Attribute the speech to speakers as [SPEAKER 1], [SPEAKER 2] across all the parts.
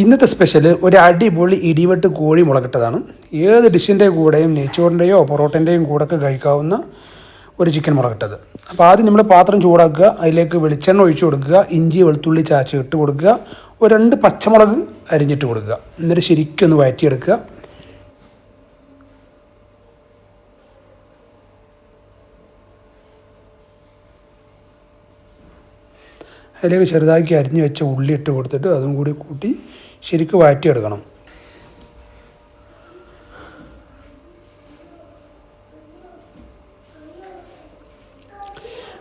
[SPEAKER 1] ഇന്നത്തെ സ്പെഷ്യൽ ഒരു അടിപൊളി ഇടിവെട്ട് കോഴി മുളകിട്ടതാണ്. ഏത് ഡിഷിന്റെ കൂടെയും നെയ്ച്ചോറിന്റെയോ പൊറോട്ടന്റെയും കൂടെ ഒക്കെ കഴിക്കാവുന്ന ഒരു ചിക്കൻ മുളകിട്ടത്. അപ്പോൾ ആദ്യം നമ്മൾ പാത്രം ചൂടാക്കുക അതിലേക്ക് വെളിച്ചെണ്ണ ഒഴിച്ചു കൊടുക്കുക ഇഞ്ചി വെളുത്തുള്ളി ചാച്ച് ഇട്ട് കൊടുക്കുക ഒരു രണ്ട് പച്ചമുളക് അരിഞ്ഞിട്ട് കൊടുക്കുക. എന്നിട്ട് ശരിക്കും ഒന്ന് വഴറ്റിയെടുക്കുക അതിലേക്ക് ചെറുതാക്കി അരിഞ്ഞ് വെച്ച ഉള്ളി ഇട്ട് കൊടുത്തിട്ട് അതും കൂടി കൂട്ടി ശരിക്കും വാറ്റിയെടുക്കണം.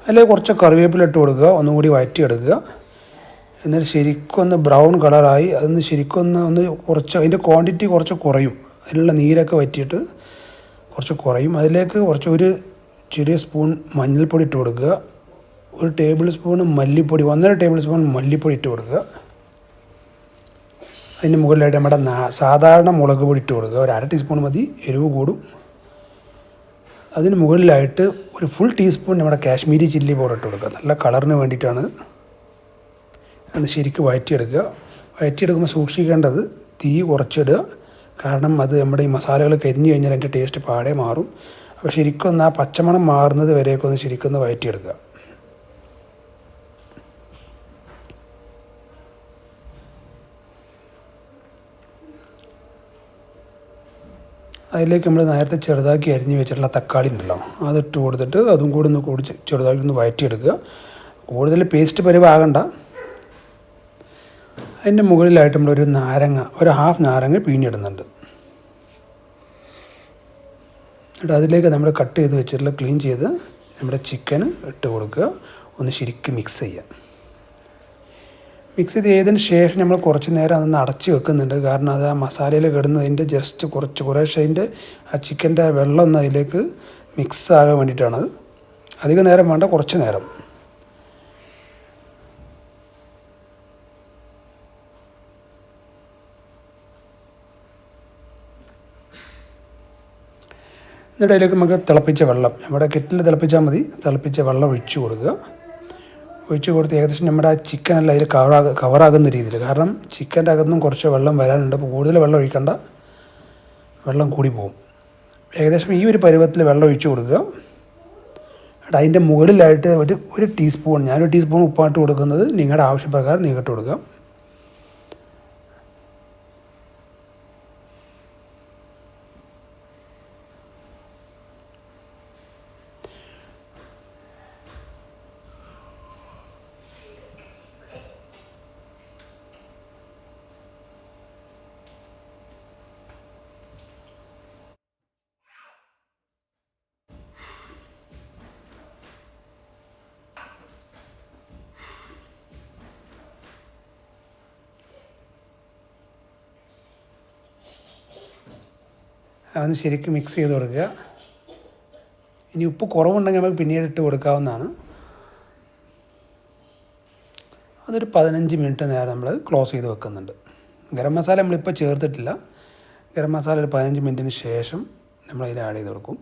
[SPEAKER 1] അല്ലെ കുറച്ച് കറിവേപ്പില ഇട്ട് കൊടുക്കുക. ഒന്നുകൂടി വഴറ്റിയെടുക്കുക എന്നിട്ട് ശരിക്കൊന്ന് ബ്രൗൺ കളറായി അതൊന്ന് ശരിക്കൊന്ന് ഒന്ന് കുറച്ച് അതിന്റെ ക്വാണ്ടിറ്റി കുറച്ച് കുറയും. അതിലുള്ള നീരൊക്കെ വറ്റിയിട്ട് കുറച്ച് കുറയും. അതിലേക്ക് കുറച്ച് ഒരു ചെറിയ സ്പൂൺ മഞ്ഞൾപ്പൊടി ഇട്ട് കൊടുക്കുക. ഒരു ടേബിൾ സ്പൂൺ മല്ലിപ്പൊടി ഒന്നര ടേബിൾ സ്പൂൺ മല്ലിപ്പൊടി ഇട്ട് കൊടുക്കുക. അതിന് മുകളിലായിട്ട് നമ്മുടെ സാധാരണ മുളക് പൊടി ഇട്ട് കൊടുക്കുക. ഒരു അര ടീസ്പൂൺ മതി എരിവ് കൂടും. അതിന് മുകളിലായിട്ട് ഒരു ഫുൾ ടീസ്പൂൺ നമ്മുടെ കാശ്മീരി ചില്ലി പൗഡർ ഇട്ട് കൊടുക്കുക. നല്ല കളറിന് വേണ്ടിയിട്ടാണ്. അത് ശരിക്കും വയറ്റിയെടുക്കുക. വയറ്റിയെടുക്കുമ്പോൾ സൂക്ഷിക്കേണ്ടത് തീ കുറച്ചിടുക. കാരണം അത് നമ്മുടെ ഈ മസാലകൾ കരിഞ്ഞു കഴിഞ്ഞാൽ അതിന്റെ ടേസ്റ്റ് പാടെ മാറും. അപ്പോൾ ശരിക്കും ഒന്ന് ആ പച്ചമണം മാറുന്നത് വരെയൊക്കെ ഒന്ന് ശരിക്കും ഒന്ന് വഴറ്റിയെടുക്കുക അതിലേക്ക് നമ്മൾ നേരത്തെ ചെറുതാക്കി അരിഞ്ഞ് വെച്ചിട്ടുള്ള തക്കാളി ഉണ്ടല്ലോ അതിട്ട് കൊടുത്തിട്ട് അതും കൂടി ഒന്ന് കൂടി ചെറുതാക്കി ഒന്ന് വഴറ്റിയെടുക്കുക. കൂടുതൽ പേസ്റ്റ് പരിവാകണ്ട. അതിന്റെ മുകളിലായിട്ട് നമ്മളൊരു നാരങ്ങ ഒരു ഹാഫ് നാരങ്ങ പിഴിഞ്ഞിടുന്നുണ്ട് എന്നിട്ട് അതിലേക്ക് നമ്മൾ കട്ട് ചെയ്ത് വെച്ചിട്ടുള്ള ക്ലീൻ ചെയ്ത് നമ്മുടെ ചിക്കന് ഇട്ട് കൊടുക്കുക. ഒന്ന് ശരിക്കും മിക്സ് ചെയ്യുക. മിക്സ് ചെയ്ത് ചെയ്തതിന് ശേഷം നമ്മൾ കുറച്ച് നേരം അതൊന്ന് അടച്ച് വെക്കുന്നുണ്ട്. കാരണം അത് ആ മസാലയിൽ കിടന്നതിന്റെ ജസ്റ്റ് കുറച്ച് കുറേശ്ശെ അതിന്റെ ആ ചിക്കന്റെ വെള്ളം ഒന്ന് അതിലേക്ക് മിക്സ് ആകാൻ വേണ്ടിയിട്ടാണത് അധികം നേരം വേണ്ട കുറച്ച് നേരം. എന്നിട്ട് അതിലേക്ക് നമുക്ക് തിളപ്പിച്ച വെള്ളം നമ്മുടെ കെറ്റിൽ തിളപ്പിച്ചാൽ മതി. തിളപ്പിച്ച വെള്ളം ഒഴിച്ചു കൊടുക്കുക. ഒഴിച്ച് കൊടുത്ത് ഏകദേശം നമ്മുടെ ആ ചിക്കനെല്ലാം അതിൽ കവറാക കവറാകുന്ന രീതിയിൽ. കാരണം ചിക്കന്റെ അകത്തും കുറച്ച് വെള്ളം വരാനുണ്ട്. അപ്പോൾ കൂടുതൽ വെള്ളം ഒഴിക്കണ്ട. വെള്ളം കൂടി പോകും ഏകദേശം ഈ ഒരു പരുവത്തിൽ വെള്ളം ഒഴിച്ച് കൊടുക്കുക. എന്നിട്ട് അതിന്റെ മുകളിലായിട്ട് ഒരു ഒരു ടീസ്പൂൺ ഞാനൊരു ടീസ്പൂൺ ഉപ്പായിട്ട് കൊടുക്കുന്നത്. നിങ്ങളുടെ ആവശ്യപ്രകാരം ഇട്ട് കൊടുക്കുക അതൊന്ന് ശരിക്കും മിക്സ് ചെയ്ത് കൊടുക്കുക. ഇനി ഉപ്പ് കുറവുണ്ടെങ്കിൽ നമുക്ക് പിന്നീട് ഇട്ട് കൊടുക്കാവുന്നതാണ്. അതൊരു പതിനഞ്ച് മിനിറ്റ് നേരം നമ്മൾ ക്ലോസ് ചെയ്ത് വെക്കുന്നുണ്ട്. ഗരം മസാല നമ്മളിപ്പോൾ ചേർത്തിട്ടില്ല. ഗരം മസാല ഒരു പതിനഞ്ച് മിനിറ്റിന് ശേഷം നമ്മൾ അതിൽ ആഡ് ചെയ്ത് കൊടുക്കും.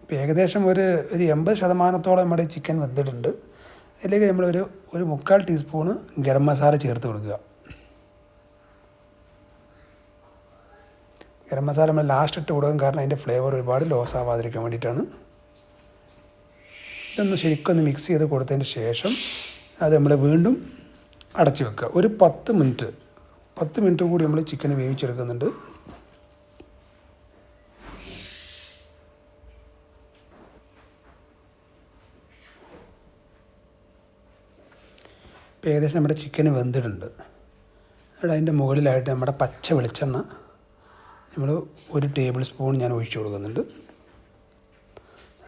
[SPEAKER 1] ഇപ്പോൾ ഏകദേശം ഒരു ഒരു എൺപത് ശതമാനത്തോളം നമ്മുടെ ചിക്കൻ വെന്തിട്ടുണ്ട്. അതിലേക്ക് നമ്മളൊരു ഒരു മുക്കാൽ ടീസ്പൂണ് ഗരം മസാല ചേർത്ത് കൊടുക്കുക. ഗരം മസാല നമ്മൾ ലാസ്റ്റ് ഇട്ട് കൊടുക്കും കാരണം അതിന്റെ ഫ്ലേവർ ഒരുപാട് ലോസ് ആവാതിരിക്കാൻ വേണ്ടിയിട്ടാണ്. ഇതൊന്ന് ശരിക്കൊന്ന് മിക്സ് ചെയ്ത് കൊടുത്തതിന് ശേഷം അത് നമ്മൾ വീണ്ടും അടച്ചു വെക്കുക. ഒരു പത്ത് മിനിറ്റ് പത്ത് മിനിറ്റ് കൂടി നമ്മൾ ചിക്കൻ വേവിച്ചെടുക്കുന്നുണ്ട്. ഏകദേശം നമ്മുടെ ചിക്കൻ വെന്തിട്ടുണ്ട്. അവിടെ അതിന്റെ മുകളിലായിട്ട് നമ്മുടെ പച്ച വെളിച്ചെണ്ണ നമ്മൾ ഒരു ടേബിൾ സ്പൂൺ ഞാൻ ഒഴിച്ചു കൊടുക്കുന്നുണ്ട്.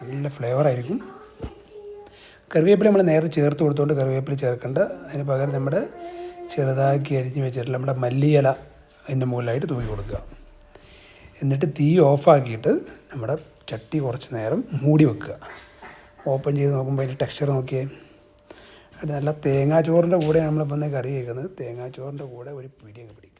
[SPEAKER 1] നല്ല ഫ്ലേവറായിരിക്കും കറിവേപ്പില നമ്മൾ നേരത്തെ ചേർത്ത് കൊടുത്തുകൊണ്ട് കറിവേപ്പില ചേർക്കേണ്ട. അതിന് പകരം നമ്മുടെ ചെറുതാക്കി അരിഞ്ഞ് വെച്ചിട്ടുള്ള നമ്മുടെ മല്ലിയില അതിന്റെ മുകളിലായിട്ട് തൂക്കി കൊടുക്കുക. എന്നിട്ട് തീ ഓഫാക്കിയിട്ട് നമ്മുടെ ചട്ടി കുറച്ച് നേരം മൂടി വെക്കുക. ഓപ്പൺ ചെയ്ത് നോക്കുമ്പോൾ അതിന്റെ ടെക്സ്ചർ നോക്കിയേ. നല്ല തേങ്ങാച്ചോറിന്റെ കൂടെയാണ് നമ്മളിപ്പോൾ കറി കഴിക്കുന്നത് തേങ്ങാച്ചോറിന്റെ കൂടെ ഒരു പിടിയൊക്കെ പിടിക്കുക.